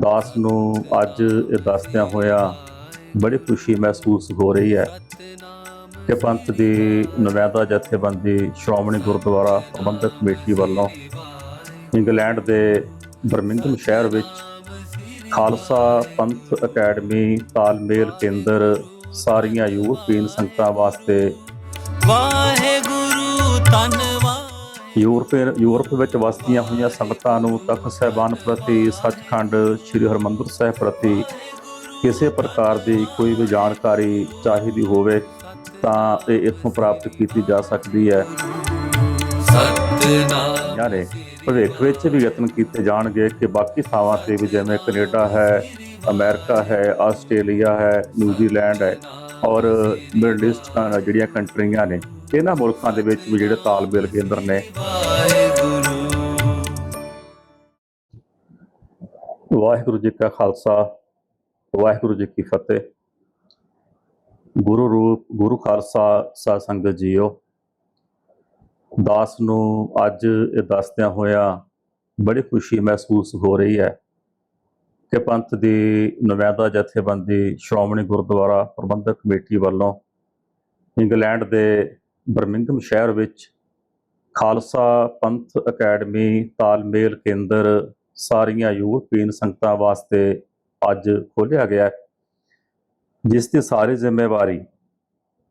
ਦਾਸ ਨੂੰ ਅੱਜ ਇਹ ਦੱਸਦਿਆਂ ਹੋਇਆ ਬੜੀ ਖੁਸ਼ੀ ਮਹਿਸੂਸ ਹੋ ਰਹੀ ਹੈ ਕਿ ਪੰਥ ਦੀ ਨੁਮਾਇੰਦਾ ਜਥੇਬੰਦੀ ਸ਼੍ਰੋਮਣੀ ਗੁਰਦੁਆਰਾ ਪ੍ਰਬੰਧਕ ਕਮੇਟੀ ਵੱਲੋਂ ਇੰਗਲੈਂਡ ਦੇ ਬਰਮਿੰਗਮ ਸ਼ਹਿਰ ਵਿੱਚ ਖਾਲਸਾ ਪੰਥ ਅਕੈਡਮੀ ਤਾਲਮੇਲ ਕੇਂਦਰ ਸਾਰੀਆਂ ਯੂਰਪੀਨ ਸੰਗਤਾਂ ਵਾਸਤੇ ਵਾਹਿਗੁਰੂ, ਧੰਨਵਾਦ। ਯੂਰਪ ਯੂਰਪ ਵਿੱਚ ਵਸਦੀਆਂ ਹੋਈਆਂ ਸੰਗਤਾਂ ਨੂੰ ਤਖਤ ਸਾਹਿਬਾਨ ਪ੍ਰਤੀ ਸੱਚਖੰਡ ਸ੍ਰੀ ਹਰਮੰਦਰ ਸਾਹਿਬ ਪ੍ਰਤੀ ਕਿਸੇ ਪ੍ਰਕਾਰ ਦੀ ਕੋਈ ਵੀ ਜਾਣਕਾਰੀ ਚਾਹੀਦੀ ਹੋਵੇ ਤਾਂ ਇਹ ਇੱਥੋਂ ਪ੍ਰਾਪਤ ਕੀਤੀ ਜਾ ਸਕਦੀ ਹੈ। ਸਤਨਾਮ। ਯਾਰੇ ਭਵਿੱਖ ਵਿੱਚ ਵੀ ਯਤਨ ਕੀਤੇ ਜਾਣਗੇ ਕਿ ਬਾਕੀ ਥਾਵਾਂ ਤੇ ਵੀ ਜਿਵੇਂ ਕੈਨੇਡਾ ਹੈ ਅਮਰੀਕਾ ਹੈ ਆਸਟ੍ਰੇਲੀਆ ਹੈ ਨਿਊਜ਼ੀਲੈਂਡ ਹੈ ਔਰ ਮਿਡਲ ਈਸਟ ਜਿਹੜੀਆਂ ਕੰਟਰੀਆਂ ਨੇ ਇਹਨਾਂ ਮੁਲਕਾਂ ਦੇ ਵਿੱਚ ਵੀ ਜਿਹੜੇ ਤਾਲਮੇਲ ਕੇਂਦਰ ਨੇ। ਵਾਹਿਗੁਰੂ ਜੀ ਕਾ ਖਾਲਸਾ, ਵਾਹਿਗੁਰੂ ਜੀ ਕੀ ਫਤਿਹ। ਗੁਰੂ ਰੂਪ, ਗੁਰੂ ਖਾਲਸਾ ਸਾ ਸੰਗਤ ਜੀਓ। ਦਾਸ ਨੂੰ ਅੱਜ ਇਹ ਦੱਸਦਿਆਂ ਹੋਇਆ ਬੜੀ ਖੁਸ਼ੀ ਮਹਿਸੂਸ ਹੋ ਰਹੀ ਹੈ ਕਿ ਪੰਥ ਦੀ ਨੁਮਾਇੰਦਾ ਜਥੇਬੰਦੀ ਸ਼੍ਰੋਮਣੀ ਗੁਰਦੁਆਰਾ ਪ੍ਰਬੰਧਕ ਕਮੇਟੀ ਵੱਲੋਂ ਇੰਗਲੈਂਡ ਦੇ ਬਰਮਿੰਗਮ ਸ਼ਹਿਰ ਵਿੱਚ ਖਾਲਸਾ ਪੰਥ ਅਕੈਡਮੀ, ਤਾਲਮੇਲ ਕੇਂਦਰ, ਸਾਰੀਆਂ ਯੂਰਪੀਨ ਸੰਗਤਾਂ ਵਾਸਤੇ ਅੱਜ ਖੋਲ੍ਹਿਆ ਗਿਆ ਜਿਸ ਦੀ ਸਾਰੀ ਜ਼ਿੰਮੇਵਾਰੀ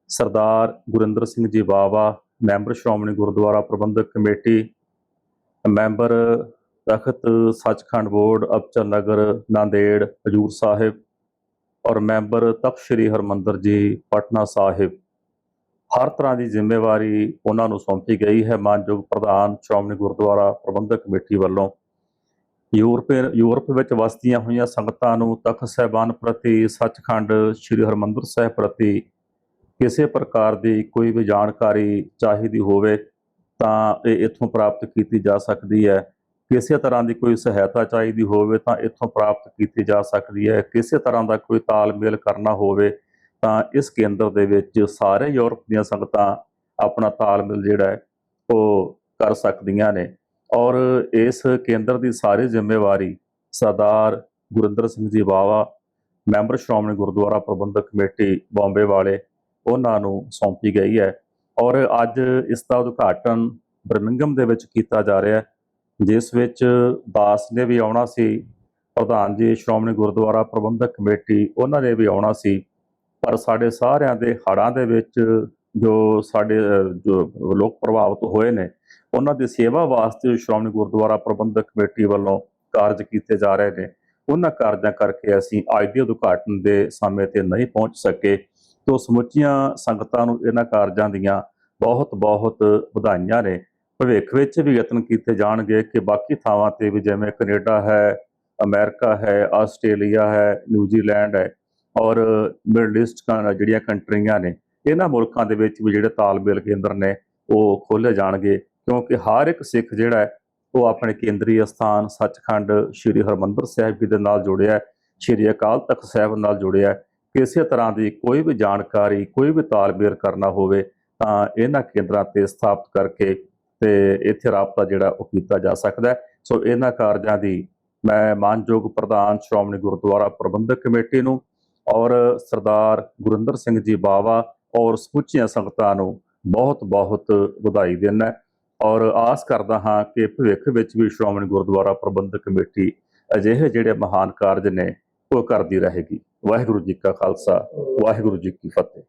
Sardar Gurinder Singh ji Bawa, member Shiromani Gurdwara Prabandhak committee, member Takht Sachkhand board, Abchal Nagar, Nanded, Hazur Sahib ਔਰ ਮੈਂਬਰ ਤਖਤ ਸ੍ਰੀ ਹਰਮੰਦਰ ਜੀ, ਪਟਨਾ ਸਾਹਿਬ। ਹਰ ਤਰ੍ਹਾਂ ਦੀ ਜ਼ਿੰਮੇਵਾਰੀ ਉਹਨਾਂ ਨੂੰ ਸੌਂਪੀ ਗਈ ਹੈ। ਮਾਨਯੋਗ ਪ੍ਰਧਾਨ, ਸ਼੍ਰੋਮਣੀ ਗੁਰਦੁਆਰਾ ਪ੍ਰਬੰਧਕ ਕਮੇਟੀ ਵੱਲੋਂ ਯੂਰਪ ਯੂਰਪ ਵਿੱਚ ਵਸਦੀਆਂ ਹੋਈਆਂ ਸੰਗਤਾਂ ਨੂੰ ਤਖਤ ਸਾਹਿਬਾਨ ਪ੍ਰਤੀ ਸੱਚਖੰਡ ਸ੍ਰੀ ਹਰਮੰਦਰ ਸਾਹਿਬ ਪ੍ਰਤੀ ਕਿਸੇ ਪ੍ਰਕਾਰ ਦੀ ਕੋਈ ਵੀ ਜਾਣਕਾਰੀ ਚਾਹੀਦੀ ਹੋਵੇ ਤਾਂ ਇਹ ਇੱਥੋਂ ਪ੍ਰਾਪਤ ਕੀਤੀ ਜਾ ਸਕਦੀ ਹੈ। ਕਿਸੇ ਤਰ੍ਹਾਂ ਦੀ ਕੋਈ ਸਹਾਇਤਾ ਚਾਹੀਦੀ ਹੋਵੇ ਤਾਂ ਇੱਥੋਂ ਪ੍ਰਾਪਤ ਕੀਤੀ ਜਾ ਸਕਦੀ ਹੈ। ਕਿਸੇ ਤਰ੍ਹਾਂ ਦਾ ਕੋਈ ਤਾਲਮੇਲ ਕਰਨਾ ਹੋਵੇ ਤਾਂ ਇਸ ਕੇਂਦਰ ਦੇ ਵਿੱਚ ਸਾਰੇ ਯੂਰਪ ਦੀਆਂ ਸੰਗਤਾਂ ਆਪਣਾ ਤਾਲਮੇਲ ਜਿਹੜਾ ਹੈ, ਉਹ ਕਰ ਸਕਦੀਆਂ ਨੇ। ਔਰ ਇਸ ਕੇਂਦਰ ਦੀ ਸਾਰੀ ਜ਼ਿੰਮੇਵਾਰੀ ਸਰਦਾਰ ਗੁਰਿੰਦਰ ਸਿੰਘ ਜੀ ਬਾਵਾ, ਮੈਂਬਰ ਸ਼੍ਰੋਮਣੀ ਗੁਰਦੁਆਰਾ ਪ੍ਰਬੰਧਕ ਕਮੇਟੀ ਬੰਬੇ ਵਾਲੇ, ਉਹਨਾਂ ਨੂੰ ਸੌਂਪੀ ਗਈ ਹੈ। ਔਰ ਅੱਜ ਇਸ ਦਾ ਉਦਘਾਟਨ ਬਰਮਿੰਗਮ ਦੇ ਵਿੱਚ ਕੀਤਾ ਜਾ ਰਿਹਾ ਹੈ, ਜਿਸ ਵਿੱਚ ਦਾਸ ਨੇ ਵੀ ਆਉਣਾ ਸੀ, ਪ੍ਰਧਾਨ ਜੀ, ਸ਼੍ਰੋਮਣੀ ਗੁਰਦੁਆਰਾ ਪ੍ਰਬੰਧਕ ਕਮੇਟੀ, ਉਹਨਾਂ ਨੇ ਵੀ ਆਉਣਾ ਸੀ। ਪਰ ਸਾਡੇ ਸਾਰਿਆਂ ਦੇ ਹੜਾਂ ਦੇ ਵਿੱਚ ਜੋ ਸਾਡੇ ਜੋ ਲੋਕ ਪ੍ਰਭਾਵਿਤ ਹੋਏ ਨੇ, ਉਹਨਾਂ ਦੀ ਸੇਵਾ ਵਾਸਤੇ ਸ਼੍ਰੋਮਣੀ ਗੁਰਦੁਆਰਾ ਪ੍ਰਬੰਧਕ ਕਮੇਟੀ ਵੱਲੋਂ ਕਾਰਜ ਕੀਤੇ ਜਾ ਰਹੇ ਨੇ। ਉਹਨਾਂ ਕਾਰਜਾਂ ਕਰਕੇ ਅਸੀਂ ਅੱਜ ਦੇ ਉਦਘਾਟਨ ਦੇ ਸਮੇਂ ਤੇ ਨਹੀਂ ਪਹੁੰਚ ਸਕੇ। ਤੋਂ ਸਮੁੱਚੀਆਂ ਸੰਗਤਾਂ ਨੂੰ ਇਹਨਾਂ ਕਾਰਜਾਂ ਦੀਆਂ ਬਹੁਤ ਬਹੁਤ ਵਧਾਈਆਂ ਨੇ। ਭਵਿੱਖ ਵਿੱਚ ਵੀ ਯਤਨ ਕੀਤੇ ਜਾਣਗੇ ਕਿ ਬਾਕੀ ਥਾਵਾਂ ਤੇ ਵੀ ਜਿਵੇਂ ਕੈਨੇਡਾ ਹੈ, ਅਮਰੀਕਾ ਹੈ, ਆਸਟ੍ਰੇਲੀਆ ਹੈ, ਨਿਊਜ਼ੀਲੈਂਡ ਹੈ ਔਰ ਮਿਡਲ ਈਸਟ ਦੀਆਂ ਜਿਹੜੀਆਂ ਕੰਟਰੀਆਂ ਨੇ, ਇਹਨਾਂ ਮੁਲਕਾਂ ਦੇ ਵਿੱਚ ਵੀ ਜਿਹੜੇ ਤਾਲਮੇਲ ਕੇਂਦਰ ਨੇ, ਉਹ ਖੋਲ੍ਹੇ ਜਾਣਗੇ, ਕਿਉਂਕਿ ਹਰ ਇੱਕ ਸਿੱਖ ਜਿਹੜਾ ਹੈ, ਉਹ ਆਪਣੇ ਕੇਂਦਰੀ ਅਸਥਾਨ ਸੱਚਖੰਡ ਸ੍ਰੀ ਹਰਮੰਦਰ ਸਾਹਿਬ ਜੀ ਦੇ ਨਾਲ ਜੁੜਿਆ ਹੈ, ਸ੍ਰੀ ਅਕਾਲ ਤਖਤ ਸਾਹਿਬ ਨਾਲ ਜੁੜਿਆ ਹੈ। ਕਿਸੇ ਤਰ੍ਹਾਂ ਦੀ ਕੋਈ ਵੀ ਜਾਣਕਾਰੀ, ਕੋਈ ਵੀ ਤਾਲਮੇਲ ਕਰਨਾ ਹੋਵੇ, ਤਾਂ ਇਹਨਾਂ ਕੇਂਦਰਾਂ ਤੇ ਸਥਾਪਿਤ ਕਰਕੇ ਤੇ ਇੱਥੇ ਰਾਬਤਾ ਜਿਹੜਾ ਉਹ ਕੀਤਾ ਜਾ ਸਕਦਾ ਹੈ। ਸੋ ਇਹਨਾਂ ਕਾਰਜਾਂ ਦੀ ਮੈਂ ਮਾਨਯੋਗ ਪ੍ਰਧਾਨ ਸ਼੍ਰੋਮਣੀ ਗੁਰਦੁਆਰਾ ਪ੍ਰਬੰਧਕ ਕਮੇਟੀ ਨੂੰ ਔਰ ਸਰਦਾਰ ਗੁਰਿੰਦਰ ਸਿੰਘ ਜੀ ਬਾਵਾ ਔਰ ਸਮੁੱਚੀਆਂ ਸੰਗਤਾਂ ਨੂੰ ਬਹੁਤ ਬਹੁਤ ਵਧਾਈ ਦਿੰਦਾ ਔਰ ਆਸ ਕਰਦਾ ਹਾਂ ਕਿ ਭਵਿੱਖ ਵਿੱਚ ਵੀ ਸ਼੍ਰੋਮਣੀ ਗੁਰਦੁਆਰਾ ਪ੍ਰਬੰਧਕ ਕਮੇਟੀ ਅਜਿਹੇ ਜਿਹੜੇ ਮਹਾਨ ਕਾਰਜ ਨੇ ਉਹ ਕਰਦੀ ਰਹੇਗੀ। ਵਾਹਿਗੁਰੂ ਜੀ ਕਾ ਖਾਲਸਾ, ਵਾਹਿਗੁਰੂ ਜੀ ਕੀ ਫਤਿਹ।